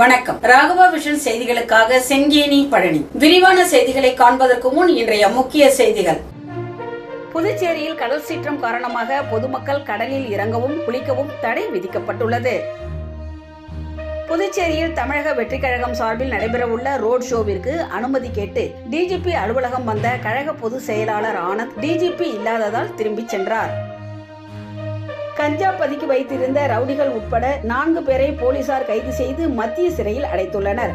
வணக்கம். ராகவா விஷன் செய்திகளுக்காக செங்கேனி பழனி. விரிவான செய்திகளை காண்பதற்கு முன் இன்றைய முக்கிய செய்திகள். புதுச்சேரியில் கடல் சீற்றம் காரணமாக பொதுமக்கள் கடலில் இறங்கவும் குளிக்கவும் தடை விதிக்கப்பட்டுள்ளது. புதுச்சேரியில் தமிழக வெற்றிக் கழகம் சார்பில் நடைபெறவுள்ள ரோட் ஷோவிற்கு அனுமதி கேட்டு டிஜிபி அலுவலகம் வந்த கழக பொதுச் செயலாளர் ஆனந்த் டிஜிபி இல்லாததால் திரும்பிச் சென்றார். கஞ்சா பதுக்கி வைத்திருந்த ரவுடிகள் உட்பட நான்கு பேரை போலீசார் கைது செய்து மத்திய சிறையில் அடைத்துள்ளனர்.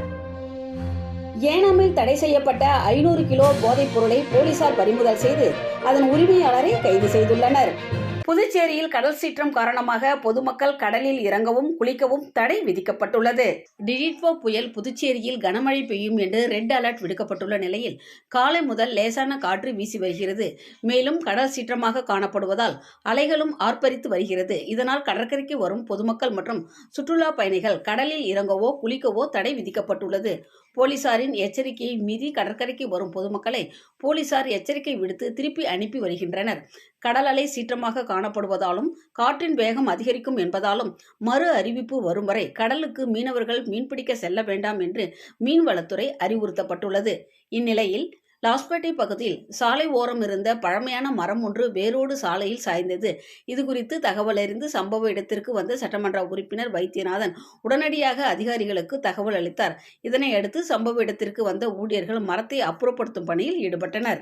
ஏனாமில் தடை செய்யப்பட்ட ஐநூறு கிலோ போதைப் பொருளை போலீசார் பறிமுதல் செய்து அதன் உரிமையாளரை கைது செய்துள்ளனர். புதுச்சேரியில் கடல் சீற்றம் காரணமாக பொதுமக்கள் கடலில் இறங்கவும் குளிக்கவும் தடை விதிக்கப்பட்டுள்ளது. டிஜிட்வோ புயல் புதுச்சேரியில் கனமழை பெய்யும் என்று ரெட் அலர்ட் விடுக்கப்பட்டுள்ள நிலையில் காலை முதல் லேசான காற்று வீசி வருகிறது. மேலும் கடல் சீற்றமாக காணப்படுவதால் அலைகளும் ஆர்ப்பரித்து வருகிறது. இதனால் கடற்கரைக்கு வரும் பொதுமக்கள் மற்றும் சுற்றுலா பயணிகள் கடலில் இறங்கவோ குளிக்கவோ தடை விதிக்கப்பட்டுள்ளது. போலீசாரின் எச்சரிக்கையை மீறி கடற்கரைக்கு வரும் பொதுமக்களை போலீசார் எச்சரிக்கை விடுத்து திருப்பி அனுப்பி வருகின்றனர். கடல் அலை சீற்றமாக காணப்படுவதாலும் காற்றின் வேகம் அதிகரிக்கும் என்பதாலும் மறு அறிவிப்பு வரும் வரை கடலுக்கு மீனவர்கள் மீன்பிடிக்க செல்ல வேண்டாம் என்று மீன்வளத்துறை அறிவுறுத்தப்பட்டுள்ளது. இந்நிலையில் லாஸ்பேட்டை பகுதியில் சாலை ஓரம் இருந்த பழமையான மரம் ஒன்று வேரோடு சாலையில் சாய்ந்தது. இதுகுறித்து தகவல் அறிந்து சம்பவ இடத்திற்கு வந்த சட்டமன்ற உறுப்பினர் வைத்தியநாதன் உடனடியாக அதிகாரிகளுக்கு தகவல் அளித்தார். இதனை அடுத்து சம்பவ இடத்திற்கு வந்த ஊழியர்கள் மரத்தை அப்புறப்படுத்தும் பணியில் ஈடுபட்டனர்.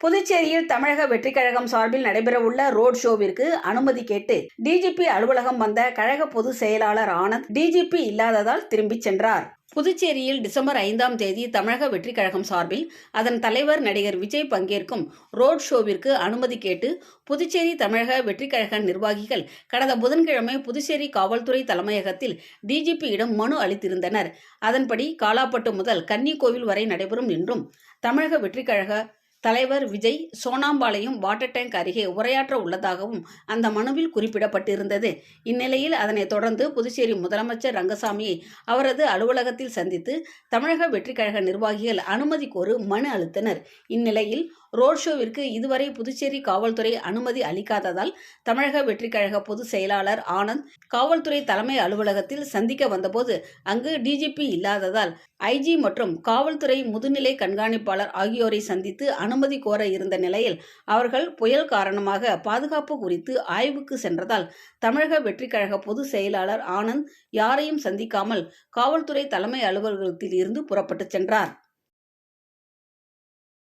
புதுச்சேரியில் தமிழக வெற்றி கழகம் சார்பில் நடைபெறவுள்ள ரோட் ஷோவிற்கு அனுமதி கேட்டு டிஜிபி அலுவலகம் வந்த கழக பொதுச் செயலாளர் ஆனந்த் டிஜிபி இல்லாததால் திரும்பிச் சென்றார். புதுச்சேரியில் டிசம்பர் ஐந்தாம் தேதி தமிழக வெற்றி கழகம் சார்பில் அதன் தலைவர் நடிகர் விஜய் பங்கேற்கும் ரோட் ஷோவிற்கு அனுமதி கேட்டு புதுச்சேரி தமிழக வெற்றி கழக நிர்வாகிகள் கடந்த புதன்கிழமை புதுச்சேரி காவல்துறை தலைமையகத்தில் டிஜிபியிடம் மனு அளித்திருந்தனர். அதன்படி காலாப்பட்டு முதல் கன்னிக்கோவில் வரை நடைபெறும் என்றும் தமிழக வெற்றி கழக தலைவர் விஜய் சோனாம்பாளையம் வாட்டர் டேங்க் அருகே உரையாற்ற உள்ளதாகவும் அந்த மனுவில் குறிப்பிடப்பட்டிருந்தது. இந்நிலையில் அதனைத் தொடர்ந்து புதுச்சேரி முதலமைச்சர் ரங்கசாமியை அவரது அலுவலகத்தில் சந்தித்து தமிழக வெற்றிக்கழக நிர்வாகிகள் அனுமதி கோரு மனு அளித்தனர். இந்நிலையில் ரோட் ஷோவிற்கு இதுவரை புதுச்சேரி காவல்துறை அனுமதி அளிக்காததால் தமிழக வெற்றிக்கழக பொதுச் செயலாளர் ஆனந்த் காவல்துறை தலைமை அலுவலகத்தில் சந்திக்க வந்தபோது அங்கு டிஜிபி இல்லாததால் ஐஜி மற்றும் காவல்துறை முதுநிலை கண்காணிப்பாளர் ஆகியோரை சந்தித்து அனுமதி கோர இருந்த நிலையில் அவர்கள் புயல் காரணமாக பாதுகாப்பு குறித்து ஆய்வுக்கு சென்றதால் தமிழக வெற்றிக்கழக பொதுச் செயலாளர் ஆனந்த் யாரையும் சந்திக்காமல் காவல்துறை தலைமை அலுவலகத்தில் இருந்து புறப்பட்டு சென்றார்.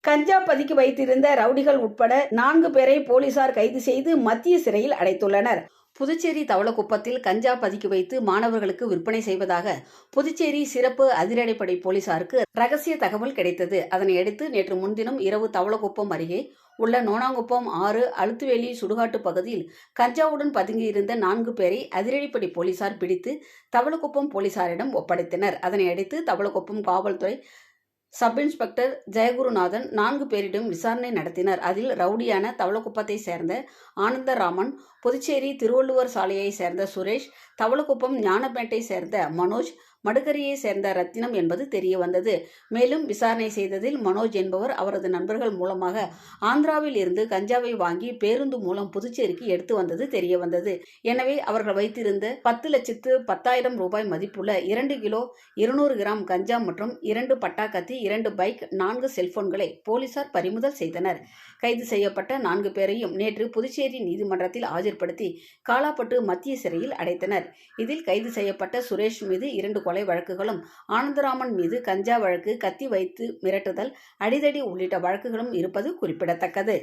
கஞ்சா பதுக்கி வைத்திருந்த ரவுடிகள் உட்பட நான்கு பேரை போலீசார் கைது செய்து மத்திய சிறையில் அடைத்துள்ளனர். புதுச்சேரி தவளக்குப்பத்தில் கஞ்சா பதுக்கி வைத்து மாணவர்களுக்கு விற்பனை செய்வதாக புதுச்சேரி சிறப்பு அதிரடிப்படை போலீசாருக்கு ரகசிய தகவல் கிடைத்தது. அதனையடுத்து நேற்று முன்தினம் இரவு தவளக்குப்பம் அருகே உள்ள நோனாங்குப்பம் ஆறு அழுத்துவேலி சுடுகாட்டு பகுதியில் கஞ்சாவுடன் பதுங்கியிருந்த நான்கு பேரை அதிரடிப்படை போலீசார் பிடித்து தவளக்குப்பம் போலீசாரிடம் ஒப்படைத்தனர். அதனையடுத்து தவளக்குப்பம் காவல்துறை சப் இன்ஸ்பெக்டர் ஜெயகுருநாதன் நான்கு பேரிடம் விசாரணை நடத்தினர். அதில் ரவுடியான தவளக்குப்பத்தை சேர்ந்த ஆனந்தராமன் புதுச்சேரி திருவள்ளுவர் சாலையை சேர்ந்த சுரேஷ் தவளக்குப்பம் ஞானப்பேட்டை சேர்ந்த மனோஜ் மடுகரையை சேர்ந்த ரத்தினம் என்பது தெரிய வந்தது மேலும் விசாரணை செய்ததில் மனோஜ் என்பவர் அவரது நண்பர்கள் மூலமாக ஆந்திராவில் இருந்து கஞ்சாவை வாங்கி பேருந்து மூலம் புதுச்சேரிக்கு எடுத்து வந்தது தெரிய வந்தது எனவே அவர்கள் வைத்திருந்த பத்து லட்சத்து பத்தாயிரம் ரூபாய் மதிப்புள்ள இரண்டு கிலோ இருநூறு கிராம் கஞ்சா மற்றும் இரண்டு பட்டாக்கத்தி இரண்டு பைக் நான்கு செல்போன்களை போலீசார் பறிமுதல் செய்தனர். கைது செய்யப்பட்ட நான்கு பேரையும் நேற்று புதுச்சேரி நீதிமன்றத்தில் ஆஜர்படுத்தி காலாப்பட்டு மத்திய சிறையில் அடைத்தனர். இதில் கைது செய்யப்பட்ட சுரேஷ் மீது இரண்டு கொலை வழக்குகளும் ஆனந்தராமன் மீது கஞ்சா வழக்கு கத்தி வைத்து மிரட்டுதல் அடிதடி உள்ளிட்ட வழக்குகளும் இருப்பது குறிப்பிடத்தக்கது.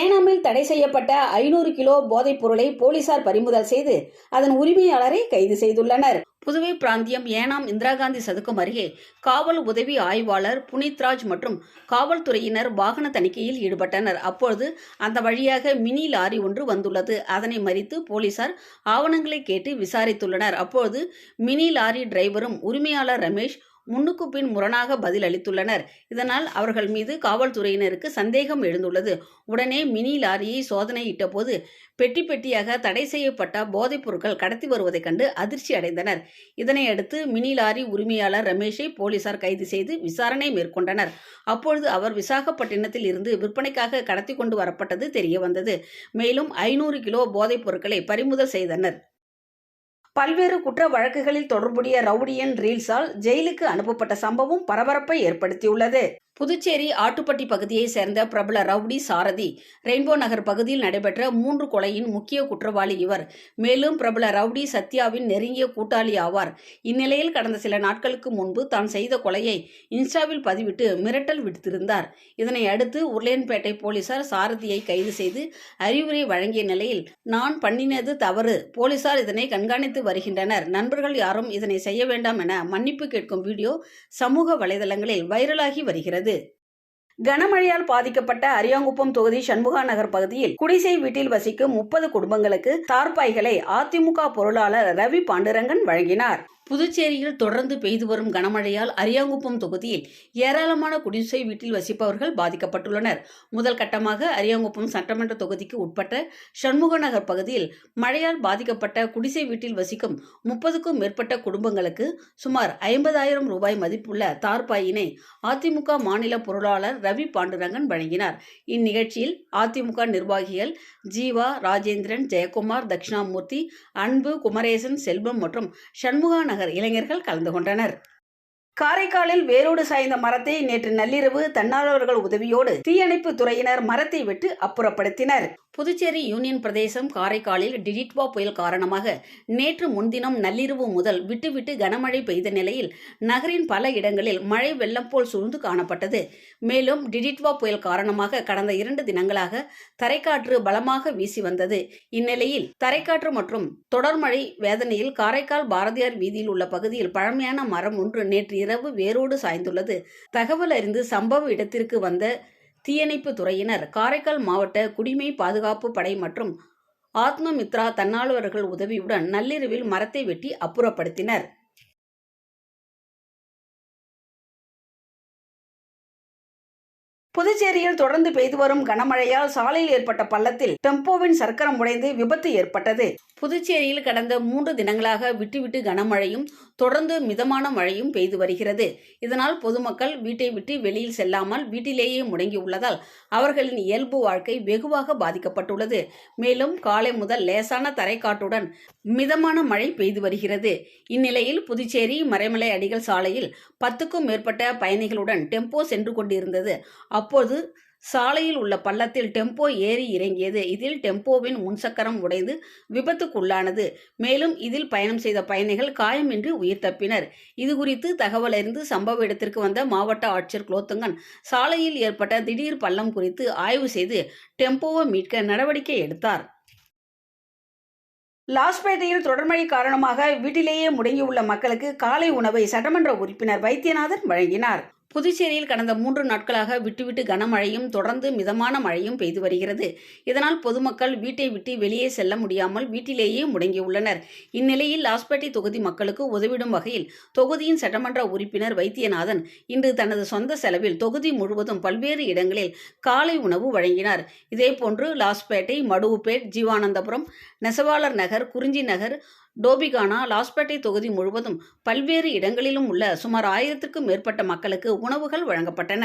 ஏனாமில் தடை செய்யப்பட்ட ஐநூறு கிலோ போதைப் பொருளை போலீசார் பறிமுதல் செய்து அதன் உரிமையாளரை கைது செய்துள்ளனர். புதுவை பிராந்தியம் ஏனாம் இந்திரா காந்தி சதுக்கம் அருகே காவல் உதவி ஆய்வாளர் புனித்ராஜ் மற்றும் காவல்துறையினர் வாகன தணிக்கையில் ஈடுபட்டனர். அப்பொழுது அந்த வழியாக மினி லாரி ஒன்று வந்துள்ளது. அதனை மறித்து போலீசார் ஆவணங்களை கேட்டு விசாரித்துள்ளனர். அப்பொழுது மினி லாரி டிரைவரும் உரிமையாளர் ரமேஷ் முன்னுக்கு பின் முரணாக பதில் அளித்துள்ளனர். இதனால் அவர்கள் மீது காவல்துறையினருக்கு சந்தேகம் எழுந்துள்ளது. உடனே மினி லாரியை சோதனையிட்ட போது பெட்டி பெட்டியாக தடை செய்யப்பட்ட போதைப் பொருட்கள் கடத்தி வருவதைக் கண்டு அதிர்ச்சி அடைந்தனர். இதனையடுத்து மினி லாரி உரிமையாளர் ரமேஷை போலீசார் கைது செய்து விசாரணை மேற்கொண்டனர். அப்பொழுது அவர் விசாகப்பட்டினத்தில் இருந்து விற்பனைக்காக கடத்தி கொண்டு வரப்பட்டது தெரிய வந்தது மேலும் ஐநூறு கிலோ போதைப் பொருட்களை பறிமுதல் செய்தனர். பல்வேறு குற்ற வழக்குகளில் தொடர்புடைய ரவுடியன் ரீல்ஸால் ஜெயிலுக்கு அனுப்பப்பட்ட சம்பவம் பரபரப்பை ஏற்படுத்தியுள்ளது. புதுச்சேரி ஆட்டுப்பட்டி பகுதியை சேர்ந்த பிரபல ரவுடி சாரதி ரெயின்போ நகர் பகுதியில் நடைபெற்ற மூன்று கொலையின் முக்கிய குற்றவாளி இவர். மேலும் பிரபல ரவுடி சத்யாவின் நெருங்கிய கூட்டாளி ஆவார். இந்நிலையில் கடந்த சில நாட்களுக்கு முன்பு தான் செய்த கொலையை இன்ஸ்டாவில் பதிவிட்டு மிரட்டல் விடுத்திருந்தார். இதனை அடுத்து உருளையன்பேட்டை போலீசார் சாரதியை கைது செய்து அறிவுரை வழங்கிய நிலையில் நான் பண்ணினது தவறு. போலீசார் இதனை கண்காணித்து வருகின்றனர். நண்பர்கள் யாரும் இதனை செய்ய வேண்டாம் என மன்னிப்பு கேட்கும் வீடியோ சமூக வலைதளங்களில் வைரலாகி வருகிறது. கனமழையால் பாதிக்கப்பட்ட அரியாங்குப்பம் தொகுதி சண்முகா நகர் பகுதியில் குடிசை வீட்டில் வசிக்கும் முப்பது குடும்பங்களுக்கு தார்பாய்களை அதிமுக பொருளாளர் ரவி பாண்டுரங்கன் வழங்கினார். புதுச்சேரியில் தொடர்ந்து பெய்து வரும் கனமழையால் அரியாங்குப்பம் தொகுதியில் ஏராளமான குடிசை வீட்டில் வசிப்பவர்கள் பாதிக்கப்பட்டுள்ளனர். முதல் கட்டமாக அரியாங்குப்பம் சட்டமன்ற தொகுதிக்கு உட்பட்ட சண்முக நகர் பகுதியில் மழையால் பாதிக்கப்பட்ட குடிசை வீட்டில் வசிக்கும் முப்பதுக்கும் மேற்பட்ட குடும்பங்களுக்கு சுமார் ஐம்பதாயிரம் ரூபாய் மதிப்புள்ள தார்பாயினை அதிமுக மாநில பொருளாளர் ரவி பாண்டுரங்கன் வழங்கினார். இந்நிகழ்ச்சியில் அதிமுக நிர்வாகிகள் ஜீவா ராஜேந்திரன் ஜெயக்குமார் தட்சிணாமூர்த்தி அன்பு குமரேசன் செல்வம் மற்றும் சண்முகா நகர் இளைஞர்கள் கலந்து கொண்டனர். காரைக்காலில் வேரோடு சாய்ந்த மரத்தை நேற்று நள்ளிரவு தன்னார்வலர்கள் உதவியோடு தீயணைப்பு துறையினர் மரத்தை விட்டு அப்புறப்படுத்தினர். புதுச்சேரி யூனியன் பிரதேசம் காரைக்காலில் டிடிட்வா புயல் காரணமாக நேற்று முன்தினம் நள்ளிரவு முதல் விட்டுவிட்டு கனமழை பெய்த நிலையில் நகரின் பல இடங்களில் மழை வெள்ளம் போல் சூழ்ந்து காணப்பட்டது. மேலும் டிடிட்வா புயல் காரணமாக கடந்த இரண்டு தினங்களாக தரைக்காற்று பலமாக வீசி வந்தது. இந்நிலையில் தரைக்காற்று மற்றும் தொடர்மழை வேதனையில் காரைக்கால் பாரதியார் வீதியில் உள்ள பகுதியில் பழமையான மரம் ஒன்று நேற்று இரவு வேரோடு சாய்ந்துள்ளது. தகவல் அறிந்து சம்பவ இடத்திற்கு வந்த தீயணைப்பு துறையினர் காரைக்கால் மாவட்ட குடிமை பாதுகாப்பு படை மற்றும் ஆத்மமித்ரா தன்னார்வலர்கள் உதவியுடன் நள்ளிரவில் மரத்தை வெட்டி அப்புறப்படுத்தினர். புதுச்சேரியில் தொடர்ந்து பெய்து வரும் கனமழையால் சாலையில் ஏற்பட்ட பள்ளத்தில் டெம்போவின் சக்கரம் உடைந்து விபத்து ஏற்பட்டது. புதுச்சேரியில் கடந்த மூன்று தினங்களாக விட்டுவிட்டு கனமழையும் தொடர்ந்து மிதமான மழையும் பெய்து வருகிறது. இதனால் பொதுமக்கள் வீட்டை விட்டு வெளியில் செல்லாமல் வீட்டிலேயே முடங்கியுள்ளதால் அவர்களின் இயல்பு வாழ்க்கை வெகுவாக பாதிக்கப்பட்டுள்ளது. மேலும் காலை முதல் லேசான தரைக்காட்டுடன் மிதமான மழை பெய்து வருகிறது. இந்நிலையில் புதுச்சேரி மறைமலை அடிகள் சாலையில் பத்துக்கும் மேற்பட்ட பயணிகளுடன் டெம்போ சென்று கொண்டிருந்தது. அப்போது சாலையில் உள்ள பள்ளத்தில் டெம்போ ஏறி இறங்கியது. இதில் டெம்போவின் முன்சக்கரம் உடைந்து விபத்துக்குள்ளானது. மேலும் இதில் பயணம் செய்த பயணிகள் காயமின்றி உயிர் தப்பினர். இதுகுறித்து தகவல் அறிந்து சம்பவ இடத்திற்கு வந்த மாவட்ட ஆட்சியர் குலோத்துங்கன் சாலையில் ஏற்பட்ட திடீர் பள்ளம் குறித்து ஆய்வு செய்து டெம்போவை மீட்க நடவடிக்கை எடுத்தார். லாஸ்பேட்டையில் தொடர்மழை காரணமாக வீட்டிலேயே முடங்கியுள்ள மக்களுக்கு காலை உணவை சட்டமன்ற உறுப்பினர் வைத்தியநாதன் வழங்கினார். புதுச்சேரியில் கடந்த மூன்று நாட்களாக விட்டுவிட்டு கனமழையும் தொடர்ந்து மிதமான மழையும் பெய்து வருகிறது. இதனால் பொதுமக்கள் வீட்டை விட்டு வெளியே செல்ல முடியாமல் வீட்டிலேயே முடங்கியுள்ளனர். இந்நிலையில் லாஸ்பேட்டை தொகுதி மக்களுக்கு உதவிடும் வகையில் தொகுதியின் சட்டமன்ற உறுப்பினர் வைத்தியநாதன் இன்று தனது சொந்த செலவில் தொகுதி முழுவதும் பல்வேறு இடங்களில் காலை உணவு வழங்கினார். இதேபோன்று லாஸ்பேட்டை மடுவுப்பேட் ஜீவானந்தபுரம் நெசவாளர் நகர் குறிஞ்சி நகர் டோபிகானா லாஸ்பேட்டை தொகுதி முழுவதும் பல்வேறு இடங்களிலும் உள்ள சுமார் ஆயிரத்திற்கும் மேற்பட்ட மக்களுக்கு உணவுகள் வழங்கப்பட்டன.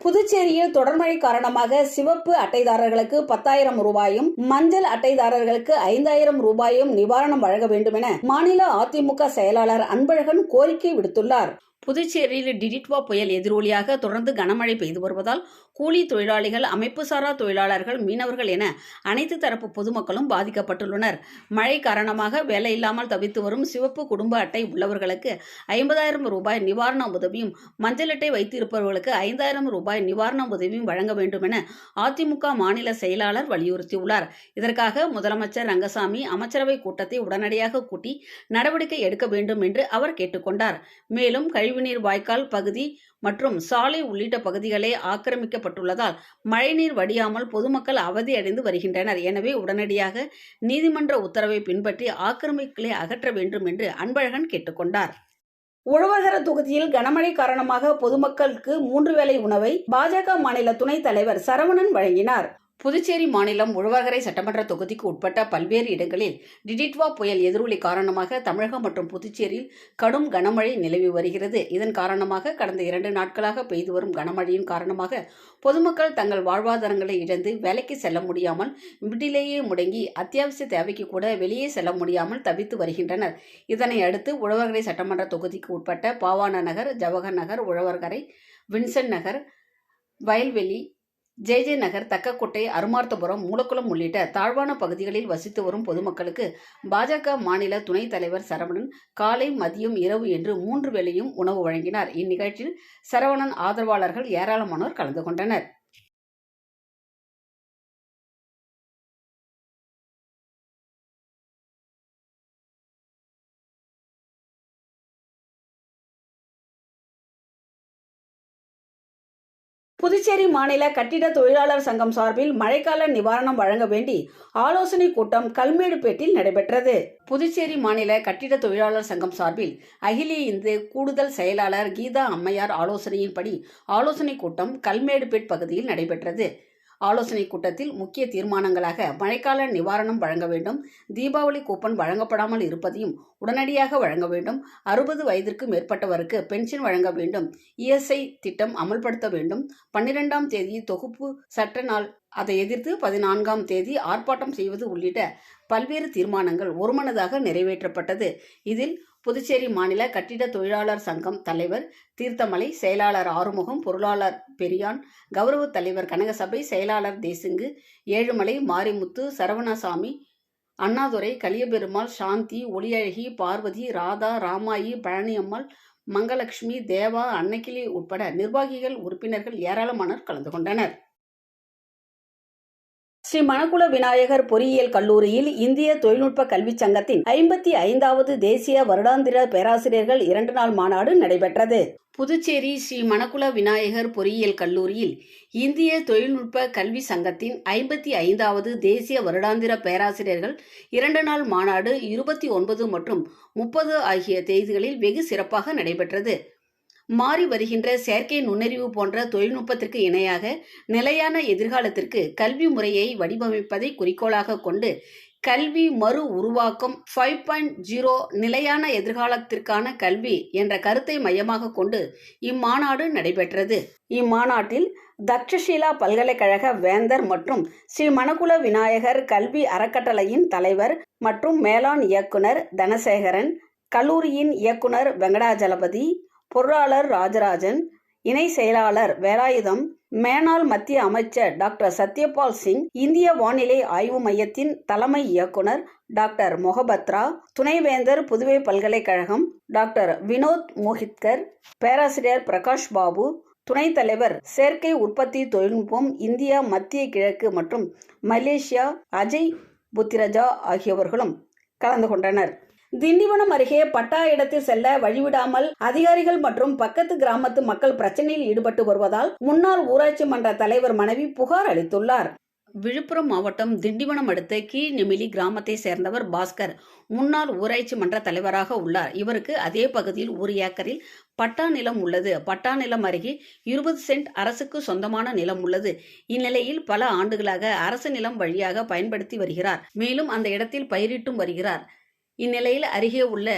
புதுச்சேரியில் தொடர்மழை காரணமாக சிவப்பு அட்டைதாரர்களுக்கு பத்தாயிரம் ரூபாயும் மஞ்சள் அட்டைதாரர்களுக்கு ஐந்தாயிரம் ரூபாயும் நிவாரணம் வழங்க வேண்டும் என மாநில அதிமுக செயலாளர் அன்பழகன் கோரிக்கை விடுத்துள்ளார். புதுச்சேரியில் டிடிட்வா புயல் எதிரொலியாக தொடர்ந்து கனமழை பெய்து வருவதால் கூலி தொழிலாளிகள் அமைப்புசாரா தொழிலாளர்கள் மீனவர்கள் என அனைத்து தரப்பு பொதுமக்களும் பாதிக்கப்பட்டுள்ளனர். மழை காரணமாக வேலை இல்லாமல் தவித்து வரும் சிவப்பு குடும்ப அட்டை உள்ளவர்களுக்கு ஐம்பதாயிரம் ரூபாய் நிவாரண உதவியும் மஞ்சள் அட்டை வைத்திருப்பவர்களுக்கு ஐந்தாயிரம் ரூபாய் நிவாரண உதவியும் வழங்க வேண்டும் என அதிமுக மாநில செயலாளர் வலியுறுத்தியுள்ளார். இதற்காக முதலமைச்சர் ரங்கசாமி அமைச்சரவை கூட்டத்தை உடனடியாக கூட்டி நடவடிக்கை எடுக்க வேண்டும் என்று அவர் கேட்டுக்கொண்டார். மேலும் கழிவுநீர் வாய்க்கால் பகுதி மற்றும் சாலை உள்ளிட்ட பகுதிகளே ஆக்கிரமிக்கப்பட்டுள்ளதால் மழைநீர் வடியாமல் பொதுமக்கள் அவதியடைந்து வருகின்றனர். எனவே உடனடியாக நீதிமன்ற உத்தரவை பின்பற்றி ஆக்கிரமிப்புகளை அகற்ற வேண்டும் என்று அன்பழகன் கேட்டுக்கொண்டார். உழவர்கர தொகுதியில் கனமழை காரணமாக பொதுமக்களுக்கு மூன்று வேளை உணவை பாஜக மாநில துணைத் தலைவர் சரவணன் வழங்கினார். புதுச்சேரி மாநிலம் உழவர்கரை சட்டமன்ற தொகுதிக்கு உட்பட்ட பல்வேறு இடங்களில் டிடிட்வா புயல் எதிரொலி காரணமாக தமிழகம் மற்றும் புதுச்சேரியில் கடும் கனமழை நிலவி வருகிறது. இதன் காரணமாக கடந்த இரண்டு நாட்களாக பெய்து வரும் கனமழையின் காரணமாக பொதுமக்கள் தங்கள் வாழ்வாதாரங்களை இழந்து வேலைக்கு செல்ல முடியாமல் வீட்டிலேயே முடங்கி அத்தியாவசிய தேவைக்கு கூட வெளியே செல்ல முடியாமல் தவித்து வருகின்றனர். இதனை அடுத்து உழவர்கரை சட்டமன்ற தொகுதிக்கு உட்பட்ட பாவான நகர் ஜவஹர் நகர் உழவர்கரை வின்சென்ட் நகர் வயல்வெளி ஜே ஜே நகர் தக்கக்கோட்டை அருமார்த்தபுரம் மூலக்குளம் உள்ளிட்ட தாழ்வான பகுதிகளில் வசித்து வரும் பொதுமக்களுக்கு பாஜக மாநில துணைத் தலைவர் சரவணன் காலை மதியம் இரவு என்று மூன்று வேளையும் உணவு வழங்கினார். இந்நிகழ்ச்சியில் சரவணன் ஆதரவாளர்கள் ஏராளமானோர் கலந்து கொண்டனர். புதுச்சேரி மாநில கட்டிட தொழிலாளர் சங்கம் சார்பில் மழைக்கால நிவாரணம் வழங்க வேண்டி ஆலோசனை கூட்டம் கல்மேடுபேட்டில் நடைபெற்றது. புதுச்சேரி மாநில கட்டிட தொழிலாளர் சங்கம் சார்பில் அகில இந்து கூடுதல் செயலாளர் கீதா அம்மையார் ஆலோசனையின்படி ஆலோசனை கூட்டம் கல்மேடுபேட் பகுதியில் நடைபெற்றது. ஆலோசனை கூட்டத்தில் முக்கிய தீர்மானங்களாக மழைக்கால நிவாரணம் வழங்க வேண்டும் தீபாவளி கூப்பன் வழங்கப்படாமல் இருப்பதையும் உடனடியாக வழங்க வேண்டும் அறுபது வயதிற்கு மேற்பட்டவருக்கு பென்ஷன் வழங்க வேண்டும் இஎஸ்ஐ திட்டம் அமல்படுத்த வேண்டும் பன்னிரெண்டாம் தேதி தொகுப்பு சட்ட நாள் அதை எதிர்த்து பதினான்காம் தேதி ஆர்ப்பாட்டம் செய்வது உள்ளிட்ட பல்வேறு தீர்மானங்கள் ஒருமனதாக நிறைவேற்றப்பட்டது. இதில் புதுச்சேரி மாநில கட்டிட தொழிலாளர் சங்கம் தலைவர் தீர்த்தமலை செயலாளர் ஆறுமுகம் பொருளாளர் பெரியான் கௌரவ தலைவர் கனகசபை செயலாளர் தேசுங்கு ஏழுமலை மாரிமுத்து சரவணசாமி அண்ணாதுரை கலியபெருமாள் சாந்தி ஒளியழகி பார்வதி ராதா ராமாயி பழனியம்மாள் மங்கலட்சுமி தேவா அன்னக்கிளி உட்பட நிர்வாகிகள் உறுப்பினர்கள் ஏராளமானோர் கலந்து கொண்டனர். ஸ்ரீ மணக்குள விநாயகர் பொறியியல் கல்லூரியில் இந்திய தொழில்நுட்ப கல்விச் சங்கத்தின் ஐம்பத்தி ஐந்தாவது தேசிய வருடாந்திர பேராசிரியர்கள் இரண்டு நாள் மாநாடு நடைபெற்றது. புதுச்சேரி ஸ்ரீ மணக்குள விநாயகர் பொறியியல் கல்லூரியில் இந்திய தொழில்நுட்ப கல்வி சங்கத்தின் ஐம்பத்தி ஐந்தாவது தேசிய வருடாந்திர பேராசிரியர்கள் இரண்டு நாள் மாநாடு இருபத்தி ஒன்பது மற்றும் முப்பது ஆகிய தேதிகளில் வெகு சிறப்பாக நடைபெற்றது. மாறி வருகின்ற செயற்கை நுண்ணறிவு போன்ற தொழில்நுட்பத்திற்கு இணையாக நிலையான எதிர்காலத்திற்கு கல்வி முறையை வடிவமைப்பதை குறிக்கோளாக கொண்டு கல்வி மறு உருவாக்கம் ஃபைவ் பாயிண்ட் ஜீரோ நிலையான எதிர்காலத்திற்கான கல்வி என்ற கருத்தை மையமாக கொண்டு இம்மாநாடு நடைபெற்றது. இம்மாநாட்டில் தக்ஷஷீலா பல்கலைக்கழக வேந்தர் மற்றும் ஸ்ரீ மணகுல விநாயகர் கல்வி அறக்கட்டளையின் தலைவர் மற்றும் மேலாண் இயக்குனர் தனசேகரன் கல்லூரியின் இயக்குனர் வெங்கடாஜலபதி பொருளாளர் ராஜராஜன் இணை செயலாளர் வேலாயுதம் மேனாள் மத்திய அமைச்சர் டாக்டர் சத்யபால் சிங் இந்திய வானிலை ஆய்வு மையத்தின் தலைமை இயக்குனர் டாக்டர் மொஹபத்ரா துணைவேந்தர் புதுவை பல்கலைக்கழகம் டாக்டர் வினோத் மோஹித்கர் பேராசிரியர் பிரகாஷ் பாபு துணைத் தலைவர் செயற்கை உற்பத்தி தொழில்நுட்பம் இந்தியா மத்திய கிழக்கு மற்றும் மலேசியா அஜய் புத்திரஜா ஆகியவர்களும் கலந்து கொண்டனர். திண்டிவனம் அருகே பட்டா இடத்தில் செல்ல வழிவிடாமல் அதிகாரிகள் மற்றும் பக்கத்து கிராமத்து மக்கள் பிரச்சனையில் ஈடுபட்டு வருவதால் முன்னாள் ஊராட்சி மன்ற தலைவர் மனைவி புகார் அளித்துள்ளார். விழுப்புரம் மாவட்டம் திண்டிவனம் அடுத்த கீழ்நெமிலி கிராமத்தை சேர்ந்தவர் பாஸ்கர் முன்னாள் ஊராட்சி மன்ற தலைவராக உள்ளார். இவருக்கு அதே பகுதியில் ஒரு ஏக்கரில் பட்டா நிலம் உள்ளது. பட்டா நிலம் அருகே இருபது சென்ட் அரசுக்கு சொந்தமான நிலம் உள்ளது. இந்நிலையில் பல ஆண்டுகளாக அரசு நிலம் வழியாக பயன்படுத்தி வருகிறார். மேலும் அந்த இடத்தில் பயிரிட்டும் வருகிறார். இந்நிலையில் அருகே உள்ள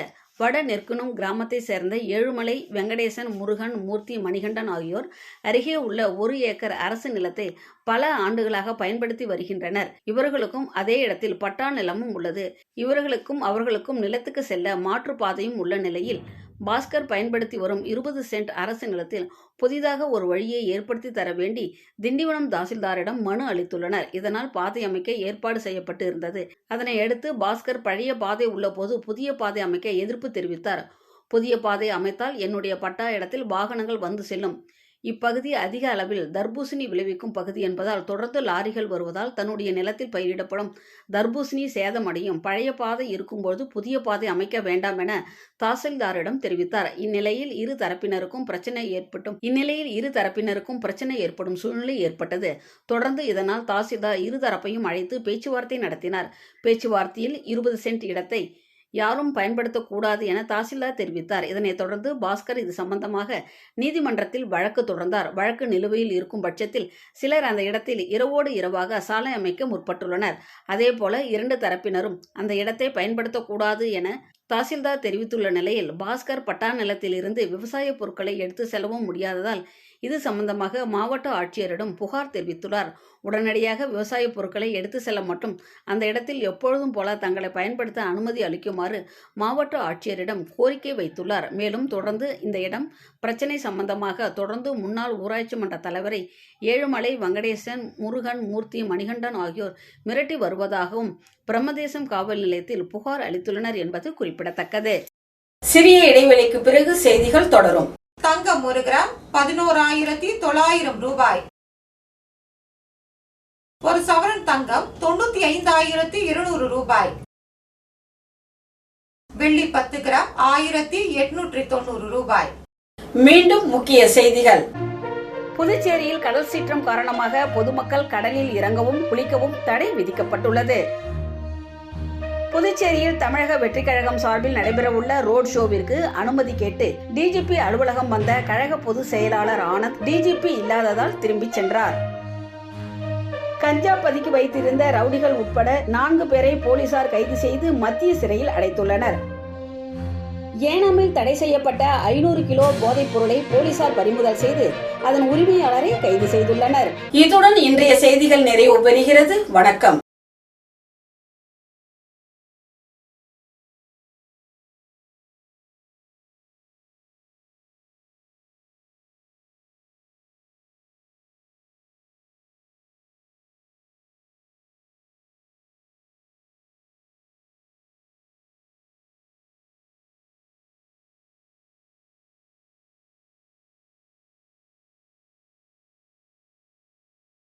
வட நெற்குணம் கிராமத்தை சேர்ந்த ஏழுமலை வெங்கடேசன் முருகன் மூர்த்தி மணிகண்டன் ஆகியோர் அருகே உள்ள ஒரு ஏக்கர் அரசு நிலத்தை பல ஆண்டுகளாக பயன்படுத்தி வருகின்றனர். இவர்களுக்கும் அதே இடத்தில் பட்டா நிலமும் உள்ளது. இவர்களுக்கும் அவர்களுக்கும் நிலத்துக்கு செல்ல மாற்றுப்பாதையும் உள்ள நிலையில் பாஸ்கர் பயன்படுத்தி வரும் இருபது சென்ட் அரசு நிலத்தில் புதிதாக ஒரு வழியை ஏற்படுத்தி தர வேண்டி திண்டிவனம் தாசில்தாரிடம் மனு அளித்துள்ளனர். இதனால் பாதை அமைக்க ஏற்பாடு செய்யப்பட்டு இருந்தது. அதனை அடுத்து பாஸ்கர் பழைய பாதை உள்ளபோது புதிய பாதை அமைக்க எதிர்ப்பு தெரிவித்தார். புதிய பாதை அமைத்தால் என்னுடைய பட்டா இடத்தில் வாகனங்கள் வந்து செல்லும். இப்பகுதி அதிக அளவில் தர்பூசணி விளைவிக்கும் பகுதி என்பதால் தொடர்ந்து லாரிகள் வருவதால் தன்னுடைய நிலத்தில் பயிரிடப்படும் தர்பூசணி சேதமடையும் பழைய பாதை இருக்கும்போது புதிய பாதை அமைக்க வேண்டாம் என தாசில்தாரிடம் தெரிவித்தார். இந்நிலையில் இரு தரப்பினருக்கும் பிரச்சனை ஏற்பட்டும். இந்நிலையில் இரு தரப்பினருக்கும் பிரச்சனை ஏற்படும் சூழ்நிலை ஏற்பட்டது. தொடர்ந்து இதனால் தாசில்தார் இரு தரப்பையும் அழைத்து பேச்சுவார்த்தை நடத்தினார். பேச்சுவார்த்தையில் இருபது சென்ட் இடத்தை யாரும் பயன்படுத்தக்கூடாது என தாசில்தார் தெரிவித்தார். இதனைத் தொடர்ந்து பாஸ்கர் இது சம்பந்தமாக நீதிமன்றத்தில் வழக்கு தொடர்ந்தார். வழக்கு நிலுவையில் இருக்கும் பட்சத்தில் சிலர் அந்த இடத்தில் இரவோடு இரவாக சாலை அமைக்க முற்பட்டுள்ளனர். அதேபோல இரண்டு தரப்பினரும் அந்த இடத்தை பயன்படுத்தக்கூடாது என தாசில்தார் தெரிவித்துள்ள நிலையில் பாஸ்கர் பட்டா நிலத்திலிருந்து விவசாய பொருட்களை எடுத்து செல்லவும் முடியாததால் இது சம்பந்தமாக மாவட்ட ஆட்சியரிடம் புகார் தெரிவித்துள்ளார். உடனடியாக விவசாய பொருட்களை எடுத்து செல்ல மட்டும் அந்த இடத்தில் எப்பொழுதும் போல தங்களை பயன்படுத்த அனுமதி அளிக்குமாறு மாவட்ட ஆட்சியரிடம் கோரிக்கை வைத்துள்ளார். மேலும் தொடர்ந்து இந்த இடம் பிரச்சனை சம்பந்தமாக தொடர்ந்து முன்னாள் ஊராட்சி மன்ற தலைவரை ஏழுமலை வெங்கடேசன் முருகன் மூர்த்தி மணிகண்டன் ஆகியோர் மிரட்டி வருவதாகவும் பிரம்மதேசம் காவல் நிலையத்தில் புகார் அளித்துள்ளனர் என்பது குறிப்பிடத்தக்கது. சிறிய இடைவெளிக்கு பிறகு செய்திகள் தொடரும். தங்கம் ஒரு கிராம் பதினோராயிரத்தி தொள்ளாயிரம் ரூபாய். ஒரு சவரன் தங்கம் தொண்ணூத்தி ஐந்தாயிரத்தி இருநூறு ரூபாய். வெள்ளி பத்து கிராம் ஆயிரத்தி எட்நூற்றி தொண்ணூறு ரூபாய். மீண்டும் முக்கிய செய்திகள். புதுச்சேரியில் கடல் சீற்றம் காரணமாக பொதுமக்கள் கடலில் இறங்கவும் குளிக்கவும் தடை விதிக்கப்பட்டுள்ளது. புதுச்சேரியில் தமிழக வெற்றி கழகம் சார்பில் நடைபெறவுள்ள ரோட் ஷோவிற்கு அனுமதி கேட்டு டிஜிபி அலுவலகம் வந்த கழக பொதுச் செயலாளர் ஆனந்த் டிஜிபி இல்லாததால் திரும்பிச் சென்றார். கஞ்சா பதுக்கி வைத்திருந்த ரவுடிகள் உட்பட நான்கு பேரை போலீசார் கைது செய்து மத்திய சிறையில் அடைத்துள்ளனர். ஏனாமில் தடை செய்யப்பட்ட ஐநூறு கிலோ போதைப் பொருளை போலீசார் பறிமுதல் செய்து அதன் உரிமையாளரை கைது செய்துள்ளனர். இத்துடன் இன்றைய செய்திகள் நிறைவு பெறுகிறது. வணக்கம்.